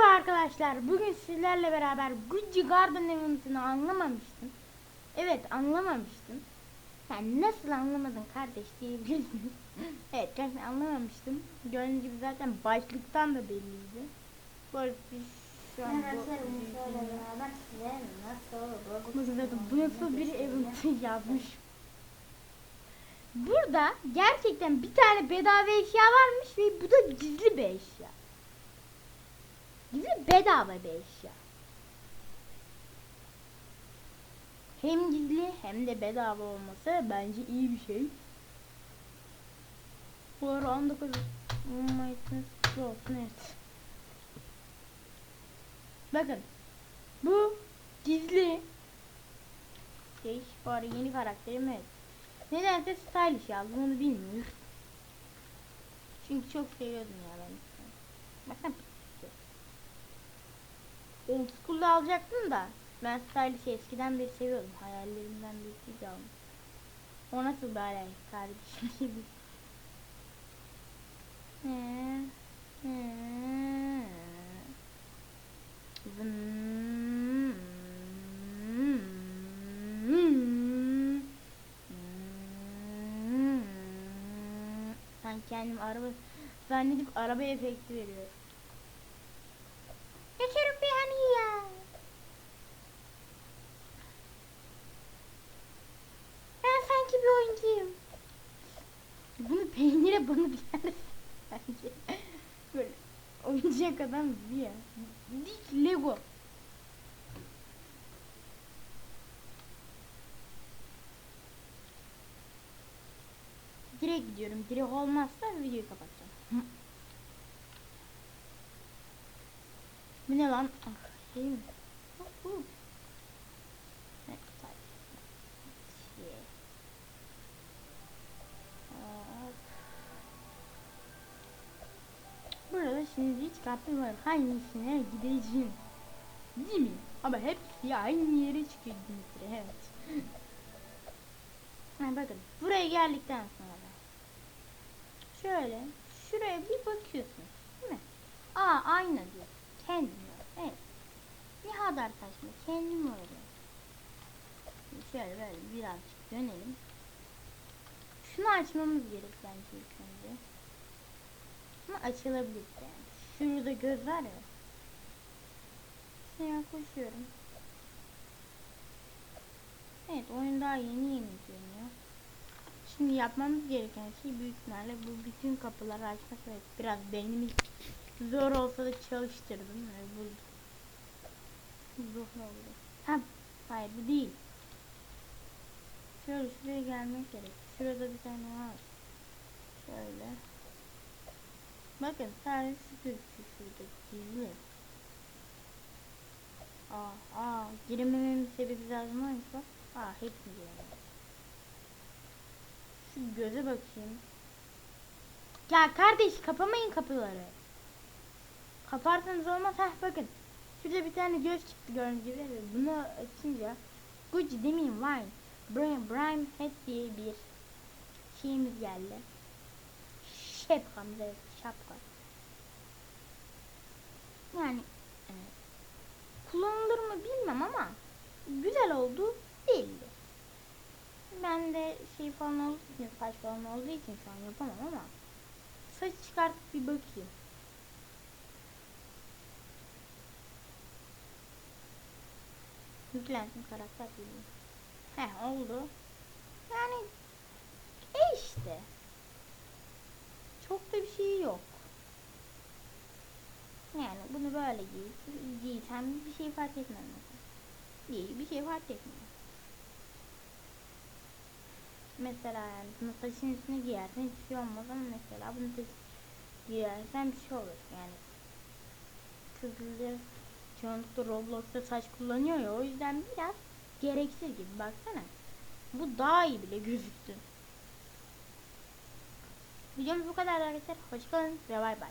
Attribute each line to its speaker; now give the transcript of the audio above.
Speaker 1: Merhaba arkadaşlar. Bugün sizlerle beraber Gucci Garden Event'ını anlamamıştım. Evet anlamamıştım. Yani nasıl anlamadın kardeş diyebilirsiniz. evet gerçekten anlamamıştım. Gördüğünüz gibi zaten başlıktan da belliydi. Bu arada biz şu an bu...
Speaker 2: Nasıl
Speaker 1: Bakın zaten bu nasıl bir event yazmış. Burada gerçekten bir tane bedava eşya varmış ve bu da gizli bir eşya. Gizli bedava bir eşya. Hem gizli hem de bedava olması bence iyi bir şey. Bu ara 19 olmayısınız olsun evet. Bakın bu gizli şey bu ara yeni karakterim evet. Nedense stylish yazdım onu bilmiyorum. Çünkü çok seviyordum ya ben. Bakın Old school'da alacaktım da ben stylish'i eskiden beri seviyordum. Hayallerimden birisi aldım. O nasıl kardeşim gibi. Ee, ee. Zın. Ben kendim araba zannedip araba efekti veriyor. Geçerim bir hani ya. Ben sanki bir oyuncuyum. Bunu peynire banıp yersin bence. Böyle oyuncak adam gibi ya. Dik Lego. Direkt gidiyorum. Direkt olmazsa videoyu kapatacağım. Bu ne lan? Ah, şey mi? Oh, oh. Hiç kartım var. Hangisine gideceğim? Değil mi? Ama hepsi aynı yere çıkıyor Dimitri. Evet. ha, bakın buraya geldikten sonra şöyle şuraya bir bakıyorsun. Değil mi? Aa aynı diyor. Kendim diyor. Evet. Kadar saçma. Kendim öyle. Şöyle böyle birazcık dönelim. Şunu açmamız gerek bence ilk önce. Ama açılabilir. Şurada göz var ya. Şuraya koşuyorum. Evet oyun daha yeni yeni dönüyor. Şimdi yapmamız gereken şey büyük ihtimalle bu bütün kapıları açmak. Evet biraz beynimi zor olsa da çalıştırdım. Yani bu zor oldu. Ha, hayır bu değil. Şöyle şuraya gelmek gerek. Şurada bir tane var. Şöyle. Bakın şu gözüküyor şurada gizli. Aa, aa, giremememin sebebi lazım oymuş bak. Aa, hepsi girememiş. Şu göze bakayım. Ya kardeş kapamayın kapıları. Kaparsanız olmaz. Heh bakın. Şurada bir tane göz çıktı gördüğünüz gibi. Bunu açınca Gucci demeyeyim Wine. Brian, Brian Head diye bir şeyimiz geldi. Şapkamız evet şapka. Yani e, kullanılır mı bilmem ama güzel oldu değildi. Ben de şey falan olduğu için saç falan olduğu için şu an yapamam ama saç çıkartıp bir bakayım. Yüklensin karakter bilmiyorum. Heh oldu. Yani e işte. Da bir şey yok. Yani bunu böyle giy, giysem bir şey fark etmez mesela. Giy, bir şey fark etmiyor. Mesela yani bunu taşın üstüne giyersen hiçbir şey olmaz ama mesela bunu taş giyersen bir şey olur yani. Kızılır çoğunlukla Roblox'ta saç kullanıyor ya o yüzden biraz gereksiz gibi baksana. Bu daha iyi bile gözüktü. Videomuz bu kadar arkadaşlar. Hoşçakalın ve bay bay.